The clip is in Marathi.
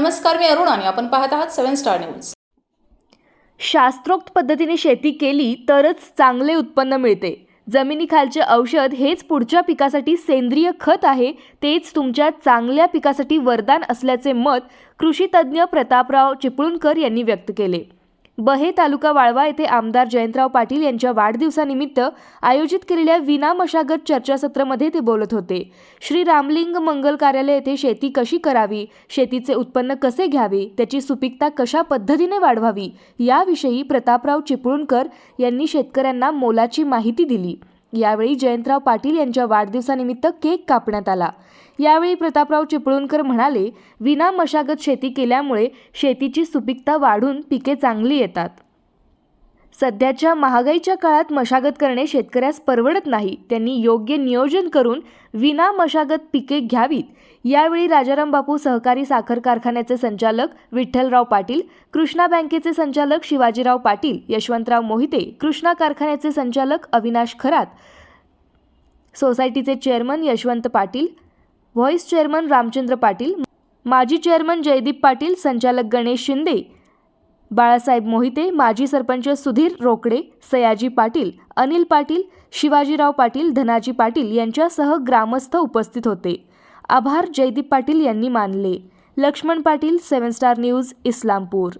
नमस्कार मी अरुण आणि आपण पाहत आहात सेवन स्टार न्यूज. शास्त्रोक्त पद्धतीने शेती केली तरच चांगले उत्पन्न मिळते. जमिनीखालचे औषध हेच पुढच्या पिकासाठी सेंद्रिय खत आहे तेच तुमच्या चांगल्या पिकासाठी वरदान असल्याचे मत कृषी तज्ज्ञ प्रतापराव चिपळूणकर यांनी व्यक्त केले. बहे तालुका वाळवा येथे आमदार जयंतराव पाटील यांच्या वाढदिवसानिमित्त आयोजित केलेल्या विना मशागत चर्चासत्रामध्ये ते बोलत होते. श्री रामलिंग मंगल कार्यालय येथे शेती कशी करावी शेतीचे उत्पन्न कसे घ्यावे त्याची सुपीकता कशा पद्धतीने वाढवावी याविषयी प्रतापराव चिपळूणकर यांनी शेतकऱ्यांना मोलाची माहिती दिली. यावेळी जयंतराव पाटील यांच्या वाढदिवसानिमित्त केक कापण्यात आला. यावेळी प्रतापराव चिपळूणकर म्हणाले विना मशागत शेती केल्यामुळे शेतीची सुपीकता वाढून पिके चांगली येतात. सध्याच्या महागाईच्या काळात मशागत करणे शेतकऱ्यास परवडत नाही. त्यांनी योग्य नियोजन करून विना मशागत पिके घ्यावीत. यावेळी राजाराम बापू सहकारी साखर कारखान्याचे संचालक विठ्ठलराव पाटील कृष्णा बँकेचे संचालक शिवाजीराव पाटील यशवंतराव मोहिते कृष्णा कारखान्याचे संचालक अविनाश खरात सोसायटीचे chairman Yashwant Patil vice chairman Ramchandra Patil माजी चेअरमन जयदीप पाटील संचालक गणेश शिंदे बाळासाहेब मोहिते माजी सरपंच सुधीर रोकडे सयाजी पाटील अनिल पाटील शिवाजीराव पाटील धनाजी पाटील यांच्यासह ग्रामस्थ उपस्थित होते. आभार जयदीप पाटील यांनी मानले. Laxman Patil seven star news Islampur.